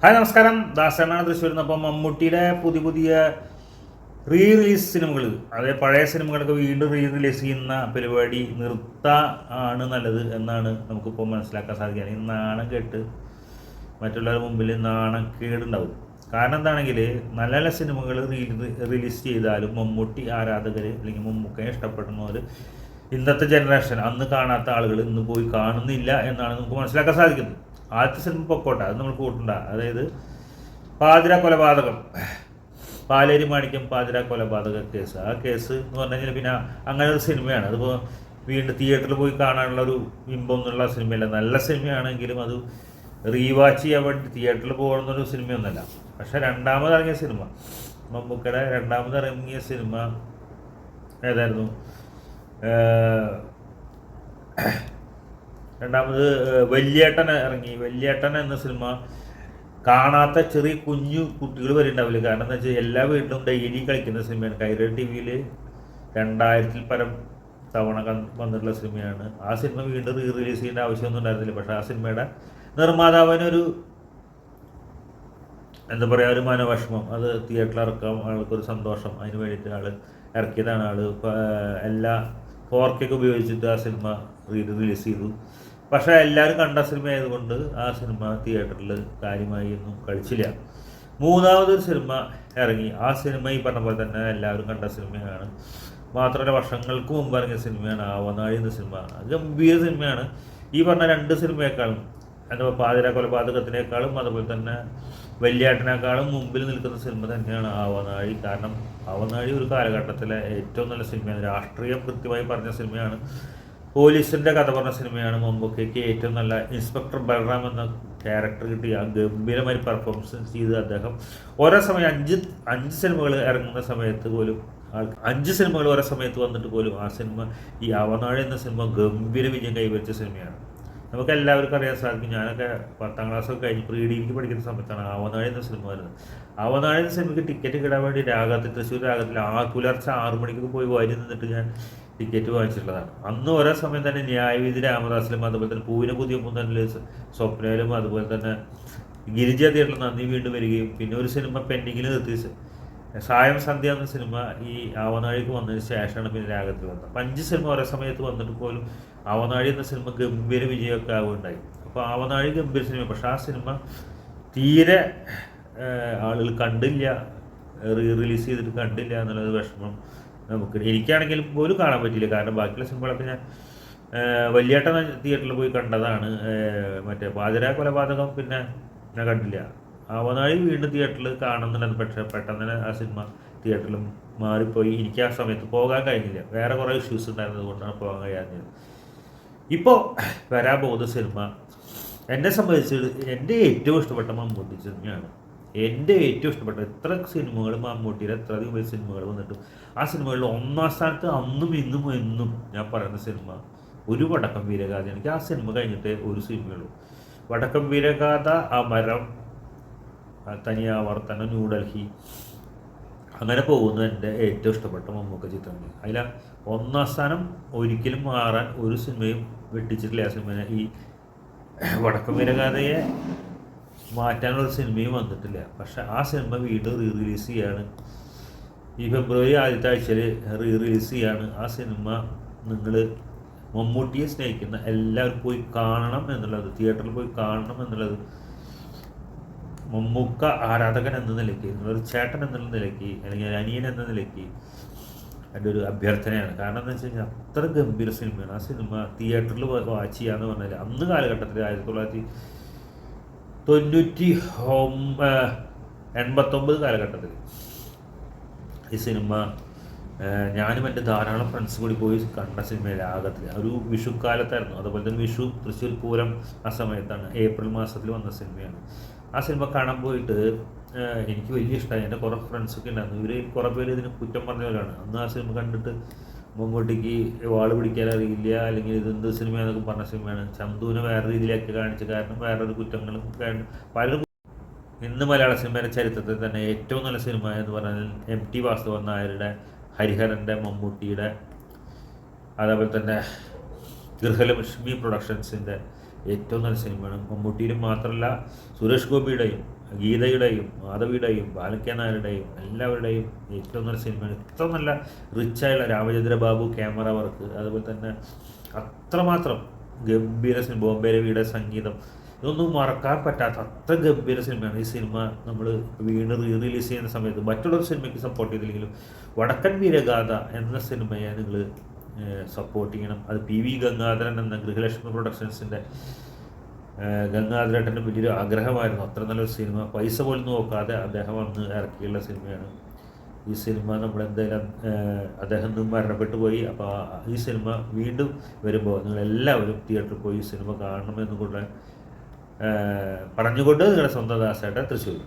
Hi നമസ്കാരം. ദാസനാണ് തൃശ്ശൂർ അപ്പം മമ്മൂട്ടിയുടെ പുതിയ പുതിയ റീ റിലീസ് സിനിമകൾ അതായത് പഴയ സിനിമകളൊക്കെ വീണ്ടും റീ റിലീസ് ചെയ്യുന്ന പരിപാടി നിർത്ത ആണ് നല്ലത് എന്നാണ് നമുക്കിപ്പോൾ മനസ്സിലാക്കാൻ സാധിക്കുക ഈ നാണം കേട്ട് മറ്റുള്ളവരുടെ മുമ്പിൽ നാണക്കേടുണ്ടാവും കാരണം എന്താണെങ്കിൽ നല്ല നല്ല സിനിമകൾ റീ റിലീസ് ചെയ്താലും മമ്മൂട്ടി ആരാധകർ അല്ലെങ്കിൽ മമ്മൂക്കയെ ഇഷ്ടപ്പെടുന്നവർ ഇന്നത്തെ ജനറേഷൻ അന്ന് കാണാത്ത ആളുകൾ ഇന്ന് പോയി കാണുന്നില്ല എന്നാണ് നമുക്ക് മനസ്സിലാക്കാൻ സാധിക്കുന്നത്. ആദ്യത്തെ സിനിമ പൊക്കോട്ടെ അത് നമ്മൾ കൂട്ടണ്ട. അതായത് പാതിര കൊലപാതകം. പാലേരി മാണിക്യം പാതിര കൊലപാതക കേസ്. ആ കേസ് എന്ന് പറഞ്ഞു കഴിഞ്ഞാൽ പിന്നെ അങ്ങനെ ഒരു സിനിമയാണ്. അതിപ്പോൾ വീണ്ടും തിയേറ്ററിൽ പോയി കാണാനുള്ള ഒരു ബിംബം എന്നുള്ള സിനിമയല്ല. നല്ല സിനിമയാണെങ്കിലും അത് റീവാച്ച് ചെയ്യാൻ വേണ്ടി തിയേറ്ററിൽ പോകണമെന്നൊരു സിനിമയൊന്നുമല്ല. പക്ഷേ രണ്ടാമത് ഇറങ്ങിയ സിനിമ മമ്മൂക്കയുടെ രണ്ടാമത് ഇറങ്ങിയ സിനിമ ഏതായിരുന്നു? രണ്ടാമത് വല്യേട്ടൻ ഇറങ്ങി. വല്യേട്ടൻ എന്ന സിനിമ കാണാത്ത ചെറിയ കുഞ്ഞു കുട്ടികൾ വരെ കാരണം എന്താ വെച്ചാൽ എല്ലാ വീട്ടിലും ഡെയിലി കളിക്കുന്ന സിനിമയാണ്. കൈര ടി വിയിൽ രണ്ടായിരത്തിൽ പരം തവണ വന്നിട്ടുള്ള സിനിമയാണ്. ആ സിനിമ വീണ്ടും റീ റിലീസ് ചെയ്യേണ്ട ആവശ്യമൊന്നും ഉണ്ടായിരുന്നില്ല. പക്ഷേ ആ സിനിമയുടെ നിർമ്മാതാവിനൊരു എന്താ പറയുക ഒരു മനോവിഷമം. അത് തിയേറ്ററിൽ ഇറക്കാം ആൾക്കൊരു സന്തോഷം. അതിന് വേണ്ടിയിട്ട് ആൾ ഇറക്കിയതാണ് ആൾ എല്ലാ ഫോർക്കൊക്കെ ഉപയോഗിച്ചിട്ട് ആ സിനിമ റിലീസ് ചെയ്തു. പക്ഷേ എല്ലാവരും കണ്ട സിനിമ ആയതുകൊണ്ട് ആ സിനിമ തിയേറ്ററിൽ കാര്യമായി ഒന്നും കളിച്ചില്ല മൂന്നാമതൊരു സിനിമ ഇറങ്ങി. ആ സിനിമ ഈ പറഞ്ഞ പോലെ തന്നെ എല്ലാവരും കണ്ട സിനിമയാണ് മാത്രമല്ല വർഷങ്ങൾക്ക് മുമ്പ് ഇറങ്ങിയ സിനിമയാണ് ആവനാഴി എന്ന സിനിമ ഗംഭീര സിനിമയാണ് ഈ പറഞ്ഞ രണ്ട് സിനിമയെക്കാളും എന്താ പാതിര കൊലപാതകത്തിനേക്കാളും അതുപോലെ തന്നെ വല്യാട്ടിനേക്കാളും മുമ്പിൽ നിൽക്കുന്ന സിനിമ തന്നെയാണ് ആവനാഴി. കാരണം ആവനാഴി ഒരു കാലഘട്ടത്തിലെ ഏറ്റവും നല്ല സിനിമയാണ് രാഷ്ട്രീയം കൃത്യമായി പറഞ്ഞ സിനിമയാണ് പോലീസിന്റെ കഥ പറഞ്ഞ സിനിമയാണ് മമ്മൂക്കയ്ക്ക് ഏറ്റവും നല്ല ഇൻസ്പെക്ടർ ബൽറാം എന്ന ക്യാരക്ടർ കിട്ടി ആ ഗംഭീരമായി പെർഫോമൻസ് ചെയ്ത് അദ്ദേഹം ഓരോ സമയം അഞ്ച് അഞ്ച് സിനിമകൾ ഇറങ്ങുന്ന സമയത്ത് പോലും അഞ്ച് സിനിമകൾ ഓരോ സമയത്ത് വന്നിട്ട് പോലും ആ സിനിമ ഈ അവനാഴ് എന്ന സിനിമ ഗംഭീര വിജയം കൈവരിച്ച സിനിമയാണ്. നമുക്ക് എല്ലാവർക്കും അറിയാൻ സാധിക്കും ഞാനൊക്കെ പത്താം ക്ലാസ് ഒക്കെ കഴിഞ്ഞ് പ്രീ ഡിഗ്രിക്ക് പഠിക്കുന്ന സമയത്താണ് ആവനാഴി എന്ന സിനിമ വരുന്നത്. ആവനാഴി എന്ന സിനിമയ്ക്ക് ടിക്കറ്റ് കിടാൻ വേണ്ടി രാഗത്തിൽ തൃശ്ശൂർ രാഗത്തിൽ ആ പുലർച്ചെ ആറു മണിക്ക് പോയി വരി നിന്നിട്ട് ഞാൻ ടിക്കറ്റ് വാങ്ങിച്ചിട്ടുള്ളതാണ്. അന്ന് ഓരോ സമയം തന്നെ ന്യായവിധി രാമദാസിലും അതുപോലെ തന്നെ പൂവിനെ പുതിയ മുന്നണിൽ സ്വപ്നയിലും അതുപോലെ തന്നെ ഗിരിജ തിയേറ്ററിൽ നന്ദി വീണ്ടും വരികയും പിന്നെ ഒരു സിനിമ പെൻഡിങ്ങിൽ നിർത്തി സായം സന്ധ്യ എന്ന സിനിമ ഈ ആവനാഴിക്ക് വന്നതിന് ശേഷമാണ് പിന്നെ രാഗത്ത് വന്നത്. അപ്പം അഞ്ച് സിനിമ ഒരേ സമയത്ത് വന്നിട്ട് പോലും ആവനാഴി എന്ന സിനിമ ഗംഭീര വിജയമൊക്കെ ആവുകയുണ്ടായി. അപ്പോൾ ആവനാഴി ഗംഭീര സിനിമ പക്ഷേ ആ സിനിമ തീരെ ആളുകൾ കണ്ടില്ല. റീ റിലീസ് ചെയ്തിട്ട് കണ്ടില്ല എന്നുള്ളത് വിഷമം നമുക്ക് എനിക്കാണെങ്കിലും പോലും കാണാൻ പറ്റില്ല കാരണം ബാക്കിയുള്ള സിനിമകളൊക്കെ ഞാൻ ഏഹ്, തിയേറ്ററിൽ പോയി കണ്ടതാണ്. മറ്റേ പാതിര കൊലപാതകം പിന്നെ ഞാൻ കണ്ടില്ല. അവനാഴി വീണ്ടും തിയേറ്ററിൽ കാണുന്നുണ്ട്. പക്ഷേ പെട്ടെന്ന് തന്നെ ആ സിനിമ തിയേറ്ററിലും മാറിപ്പോയി. എനിക്ക് ആ സമയത്ത് പോകാൻ കഴിഞ്ഞില്ല. വേറെ കുറേ ഇഷ്യൂസ് ഉണ്ടായിരുന്നത് കൊണ്ടാണ് പോകാൻ കഴിയാഞ്ഞത്. ഇപ്പോൾ വരാൻ പോകുന്ന സിനിമ എന്നെ സംബന്ധിച്ച് എന്റെ ഏറ്റവും ഇഷ്ടപ്പെട്ട മമ്മൂട്ടി സിനിമയാണ് എന്റെ ഏറ്റവും ഇഷ്ടപ്പെട്ട എത്ര സിനിമകൾ മമ്മൂട്ടിയുടെ എത്ര അധികം വലിയ സിനിമകൾ വന്നിട്ടും ആ സിനിമകളിൽ ഒന്നാം സ്ഥാനത്ത് അന്നും ഇന്നും എന്നും ഞാൻ പറയുന്ന സിനിമ ഒരു വടക്കം വീരഗാഥ എനിക്ക് ആ സിനിമ കഴിഞ്ഞിട്ട് ഒരു സിനിമയുള്ളൂ വടക്കം വീരഗാഥ ആ മരം ആ തനിയാവർത്തനം ന്യൂഡൽഹി. അങ്ങനെ പോകുന്ന എന്റെ ഏറ്റവും ഇഷ്ടപ്പെട്ട മമ്മൂക്ക ചിത്രങ്ങൾ അതിൽ ഒന്നാം സ്ഥാനം ഒരിക്കലും മാറാൻ ഒരു സിനിമയും വെട്ടിച്ചിട്ടില്ല. ആ സിനിമ ഈ വടക്കം വീരഗാഥയെ മാറ്റാനുള്ള സിനിമയും വന്നിട്ടില്ല. പക്ഷെ ആ സിനിമ വീണ്ടും റീ റിലീസ് ചെയ്യാണ്. ഈ ഫെബ്രുവരി ആദ്യത്തെ ആഴ്ചയിൽ റീ റിലീസ് ചെയ്യാണ്. ആ സിനിമ നിങ്ങൾ മമ്മൂട്ടിയെ സ്നേഹിക്കുന്ന എല്ലാവരും പോയി കാണണം എന്നുള്ളത് തിയേറ്ററിൽ പോയി കാണണം എന്നുള്ളത് മമ്മൂക്ക ആരാധകൻ എന്ന നിലയ്ക്ക് നിങ്ങളൊരു ചേട്ടൻ എന്നുള്ള നിലയ്ക്ക് അല്ലെങ്കിൽ അനിയൻ എന്ന നിലയ്ക്ക് എന്റെ ഒരു അഭ്യർത്ഥനയാണ്. കാരണം എന്താ വെച്ച് കഴിഞ്ഞാൽ അത്ര ഗംഭീര സിനിമയാണ്. ആ സിനിമ തിയേറ്ററിൽ വാച്ച് ചെയ്യാന്ന് പറഞ്ഞാൽ അന്ന് കാലഘട്ടത്തിൽ ആയിരത്തി തൊള്ളായിരത്തി തൊണ്ണൂറ്റി എൺപത്തൊമ്പത് കാലഘട്ടത്തിൽ ഈ സിനിമ ഞാനും എന്റെ ധാരാളം ഫ്രണ്ട്സ് കൂടി പോയി കണ്ട സിനിമ രാഗത്തിൽ ഒരു വിഷുക്കാലത്തായിരുന്നു. അതുപോലെ തന്നെ വിഷു തൃശ്ശൂർ പൂരം ആ സമയത്താണ്. ഏപ്രിൽ മാസത്തിൽ വന്ന സിനിമയാണ്. ആ സിനിമ കാണാൻ പോയിട്ട് എനിക്ക് വലിയ ഇഷ്ടമായി എന്റെ കുറേ ഫ്രണ്ട്സൊക്കെ ഉണ്ടായിരുന്നു. ഇവർ കുറേ പേര് ഇതിന് കുറ്റം പറഞ്ഞവരാണ് അന്ന് ആ സിനിമ കണ്ടിട്ട് മമ്മൂട്ടിക്ക് വാൾ പിടിക്കാൻ അറിയില്ല അല്ലെങ്കിൽ ഇതെന്ത് സിനിമയാണെന്നൊക്കെ പറഞ്ഞ സിനിമയാണ്. ചന്തുവിനെ വേറെ രീതിയിലൊക്കെ കാണിച്ച കാരണം വേറൊരു കുറ്റങ്ങളും പലരും ഇന്ന് മലയാള സിനിമയുടെ ചരിത്രത്തിൽ തന്നെ ഏറ്റവും നല്ല സിനിമ എന്ന് പറഞ്ഞാൽ എം ടി വാസുദേവൻ നായരുടെ ഹരിഹരന്റെ മമ്മൂട്ടിയുടെ അതേപോലെ തന്നെ ഗൃഹലക്ഷ്മി പ്രൊഡക്ഷൻസിന്റെ ഏറ്റവും നല്ല സിനിമയാണ്. മമ്മൂട്ടിയിലും മാത്രമല്ല സുരേഷ് ഗോപിയുടെയും ഗീതയുടെയും മാധവിയുടെയും ബാലക്യനായരുടെയും എല്ലാവരുടെയും ഏറ്റവും നല്ല സിനിമയാണ്. ഇത്ര നല്ല റിച്ചായുള്ള രാമചന്ദ്ര ബാബു ക്യാമറ വർക്ക് അതുപോലെ തന്നെ അത്രമാത്രം ഗംഭീര സിനിമ ബോംബെ രവിയുടെ സംഗീതം ഇതൊന്നും മറക്കാൻ പറ്റാത്ത അത്ര ഗംഭീര സിനിമയാണ്. ഈ സിനിമ നമ്മൾ വീണ്ടും റീ റിലീസ് ചെയ്യുന്ന സമയത്ത് മറ്റുള്ള സിനിമയ്ക്ക് സപ്പോർട്ട് ചെയ്തില്ലെങ്കിലും വടക്കൻ വീരഗാഥ എന്ന സിനിമയെ നിങ്ങൾ സപ്പോർട്ട് ചെയ്യണം. അത് പി വി ഗംഗാധരൻ എന്ന ഗൃഹലക്ഷ്മി പ്രൊഡക്ഷൻസിന്റെ ഗംഗാധരേട്ടന്റെ വലിയൊരു ആഗ്രഹമായിരുന്നു. അത്ര നല്ലൊരു സിനിമ. പൈസ പോലും നോക്കാതെ അദ്ദേഹം അന്ന് ഇറക്കിയുള്ള സിനിമയാണ്. ഈ സിനിമ നമ്മൾ എന്തായാലും അദ്ദേഹം നിന്ന് മരണപ്പെട്ടു പോയി. അപ്പോൾ ഈ സിനിമ വീണ്ടും വരുമ്പോൾ നിങ്ങളെല്ലാവരും തിയേറ്ററിൽ പോയി ഈ സിനിമ കാണണമെന്നുകൂടെ പറഞ്ഞുകൊണ്ട് നിങ്ങളുടെ സ്വന്തം ദാസേട്ടൻ തൃശ്ശൂർ